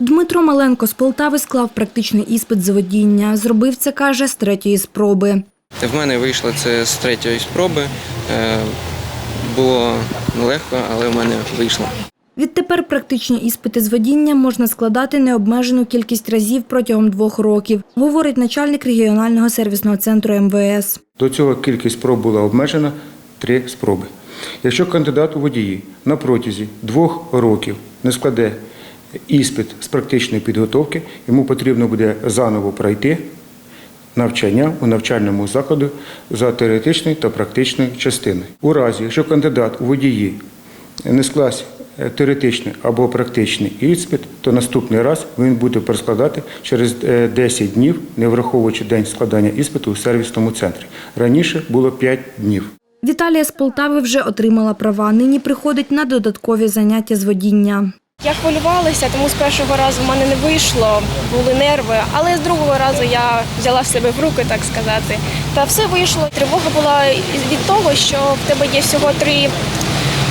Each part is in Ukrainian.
Дмитро Маленко з Полтави склав практичний іспит з водіння. Зробив це, каже, з третьої спроби. В мене вийшло це з третьої спроби. Е, Було нелегко, але в мене вийшло. Відтепер практичні іспити з водіння можна складати необмежену кількість разів протягом двох років, говорить начальник регіонального сервісного центру МВС. До цього кількість спроб була обмежена три спроби. Якщо кандидат у водії на протязі двох років не складе іспит з практичної підготовки, йому потрібно буде заново пройти навчання у навчальному закладі за теоретичною та практичною частиною. У разі, якщо кандидат у водії не скласть е, теоретичний або практичний іспит, то наступний раз він буде перескладати через е, 10 днів, не враховуючи день складання іспиту у сервісному центрі. Раніше було 5 днів. Віталія з Полтави вже отримала права. Нині приходить на додаткові заняття з водіння. Я хвилювалася, тому з першого разу в мене не вийшло, були нерви, але з другого разу я взяла себе в руки, так сказати. Та все вийшло. Тривога була від того, що в тебе є всього три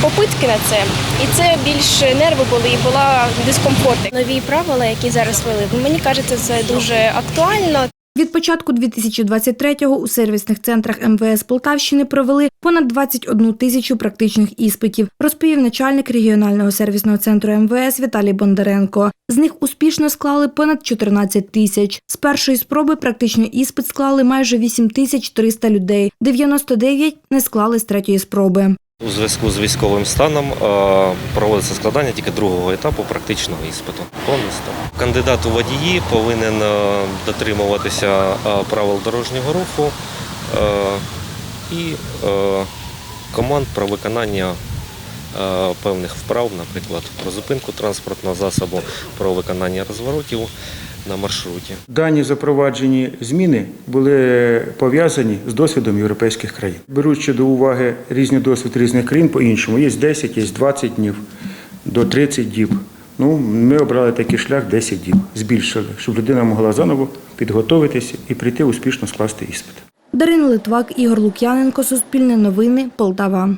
попитки на це, і це більше нерви були і була дискомфорт. Нові правила, які зараз ввели, мені кажеться, це дуже актуально. Від початку 2023-го у сервісних центрах МВС Полтавщини провели понад 21 тисячу практичних іспитів, розповів начальник регіонального сервісного центру МВС Віталій Бондаренко. З них успішно склали понад 14 тисяч. З першої спроби практичний іспит склали майже 8 тисяч 300 людей. 99 не склали з третьої спроби. У зв'язку з військовим станом е, проводиться складання тільки другого етапу практичного іспиту. Кандидат у водії повинен е, дотримуватися е, правил дорожнього руху і команд про виконання певних вправ, наприклад, про зупинку транспортного засобу, про виконання розворотів на маршруті. Дані запроваджені зміни були пов'язані з досвідом європейських країн. Беручи до уваги різний досвід різних країн по-іншому, є 10, є 20 днів, до 30 діб. Ну, ми обрали такий шлях 10 діб, збільшили, щоб людина могла заново підготуватися і прийти успішно скласти іспит. Дарина Литвак, Ігор Лук'яненко, Суспільне новини, Полтава.